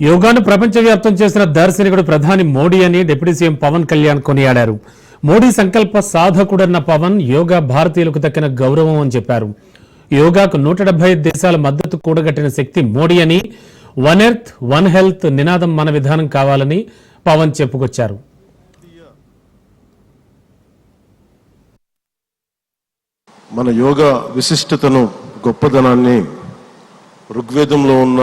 యోగాను ప్రపంచవ్యాప్తం చేసిన దార్శనికుడు ప్రధాని మోడీ అని డిప్యూటీ సీఎం పవన్ కళ్యాణ్ కొనియాడారు. మోడీ సంకల్ప సాధకుడన్న పవన్ యోగా భారతీయులకు దక్కిన గౌరవం అని చెప్పారు. యోగాకు నూట డెబ్బై దేశాల మద్దతు కూడగట్టిన శక్తి మోడీ అని వన్ ఎర్త్ వన్ హెల్త్ నినాదం మన విధానం కావాలని పవన్ చెప్పుకొచ్చారు. మన యోగా విశిష్టతను గొప్పదనాన్ని ఋగ్వేదంలో ఉన్న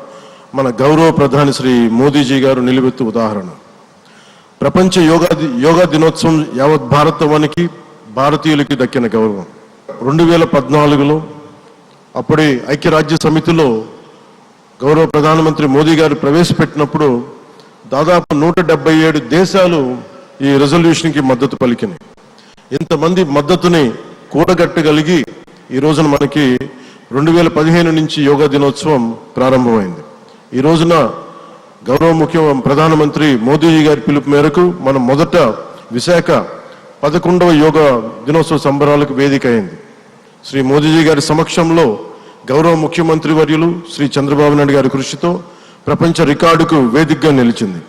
మన గౌరవ ప్రధాని శ్రీ మోదీజీ గారు నిలబెత్తు ఉదాహరణ. ప్రపంచ యోగా యోగా దినోత్సవం యావత్ భారతవానికి భారతీయులకి దక్కిన గౌరవం. రెండు వేల పద్నాలుగులో అప్పుడే ఐక్యరాజ్య సమితిలో గౌరవ ప్రధానమంత్రి మోదీ గారు ప్రవేశపెట్టినప్పుడు దాదాపు నూట డెబ్బై ఏడు దేశాలు ఈ రెజల్యూషన్కి మద్దతు పలికినాయి. ఇంతమంది మద్దతుని కూడగట్టగలిగి ఈ రోజున మనకి రెండు వేల పదిహేను నుంచి యోగా దినోత్సవం ప్రారంభమైంది. ఈ రోజున గౌరవ ముఖ్య ప్రధానమంత్రి మోదీజీ గారి పిలుపు మేరకు మనం మొదట విశాఖ పదకొండవ యోగ దినోత్సవ సంబరాలకు వేదిక అయింది. శ్రీ మోదీజీ గారి సమక్షంలో గౌరవ ముఖ్యమంత్రి వర్యులు శ్రీ చంద్రబాబు నాయుడు గారి కృషితో ప్రపంచ రికార్డుకు వేదికగా నిలిచింది.